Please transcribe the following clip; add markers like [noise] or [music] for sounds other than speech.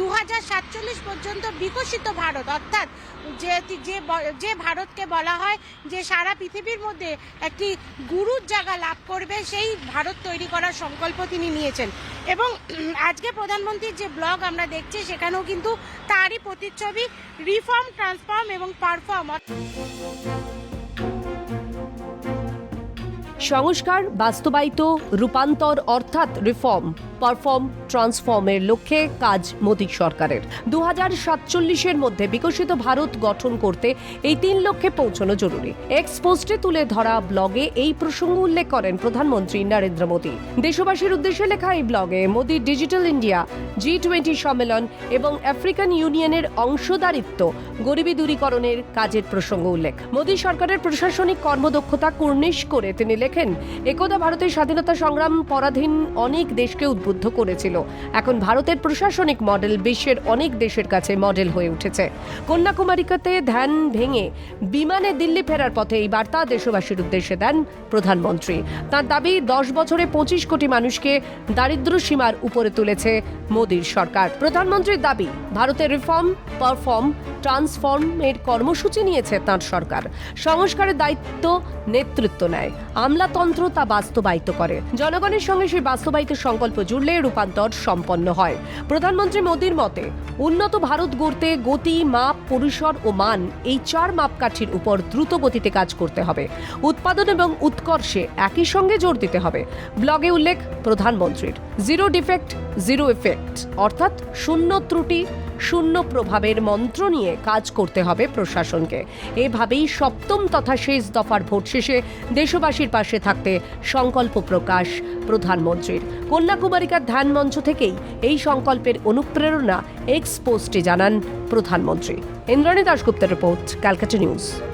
দু হাজার সাতচল্লিশ পর্যন্ত বিকশিত ভারত, অর্থাৎ যে যে যে ভারতকে বলা হয় যে সারা পৃথিবীর মধ্যে একটি গুরুর জায়গা লাভ করবে, সেই ভারত তৈরি করার সংকল্প তিনি নিয়েছেন। এবং [clears throat] আজকে প্রধানমন্ত্রীর যে ব্লগ আমরা দেখছি, সেখানেও কিন্তু তারই প্রতিচ্ছবি রিফর্ম ট্রান্সফর্ম এবং পারফর্ম সংস্কার, বাস্তবায়িত, রূপান্তর, অর্থাৎ রিফর্ম পারফর্ম ট্রান্সফর্মের লক্ষ্যে কাজ মোদী সরকারের। দু হাজার সাতচল্লিশের মধ্যে বিকশিত ভারত গঠন করতে এই তিন লক্ষ্যে পৌঁছানো জরুরি। এক্স পোস্টে তুলে ধরা ব্লগে এই প্রসঙ্গ উল্লেখ করেন প্রধানমন্ত্রী নরেন্দ্র মোদী। দেশবাসীর উদ্দেশ্যে লেখা এই ব্লগে Modi digital India G twenty সম্মেলন এবং আফ্রিকান ইউনিয়নের অংশদারিত্ব, গরিবী দূরীকরণের কাজের প্রসঙ্গ উল্লেখ। মোদী সরকারের প্রশাসনিক কর্মদক্ষতা কুর্নিশ করে তিনি লেখেন, একদা ভারতের স্বাধীনতা সংগ্রাম পরাধীন অনেক দেশকে উদ্বুদ্ধ করেছিল। এখন ভারতের প্রশাসনিক মডেল বিশ্বের অনেক দেশের কাছে মডেল হয়ে উঠেছে। কন্যাকুমারিকাতে ধ্যান ভেঙে বিমানে দিল্লি ফেরার পথে এই বার্তা দেশবাসীর উদ্দেশ্যে দেন প্রধানমন্ত্রী। তার দাবি, দশ বছরে পঁচিশ কোটি মানুষকে দারিদ্র সীমার উপরে তুলেছে মোদীর সরকার। প্রধানমন্ত্রীর দাবি ভারতের রিফর্ম পারফর্ম ট্রান্সফর্মের কর্মসূচি নিয়েছে তাঁর সরকার। সংস্কারের দায়িত্ব, নেতৃত্ব নেয়। আমলাতন্ত্র তা বাস্তবায়িত করে। জনগণের সঙ্গে সেই বাস্তবায়িত সংকল্প জুড়লে রূপান্তর সম্পন্ন হয়। প্রধানমন্ত্রী মোদীর মতে, উন্নত ভারত গড়তে গতি, মাপ, পরিসর ও মান এই চার মাপকাঠির উপর দ্রুত গতিতে কাজ করতে হবে। উৎপাদন এবং উৎকর্ষে একই সঙ্গে জোর দিতে হবে। ব্লগে উল্লেখ প্রধানমন্ত্রীর। জিরো ডিফেক্ট জিরো এফেক্ট অর্থাৎ শূন্য ত্রুটি শূন্য প্রভাবের মন্ত্র নিয়ে কাজ করতে হবে প্রশাসনকে। এভাবেই সপ্তম তথা শেষ দফার ভোট শেষে দেশবাসীর পাশে থাকতে সংকল্প প্রকাশ প্রধানমন্ত্রীর। কন্যাকুমারিকার ধ্যান মঞ্চ থেকেই এই সংকল্পের অনুপ্রেরণা এক্স পোস্টে জানান প্রধানমন্ত্রী। ইন্দ্রাণী দাশগুপ্তের রিপোর্ট, ক্যালকাটা নিউজ।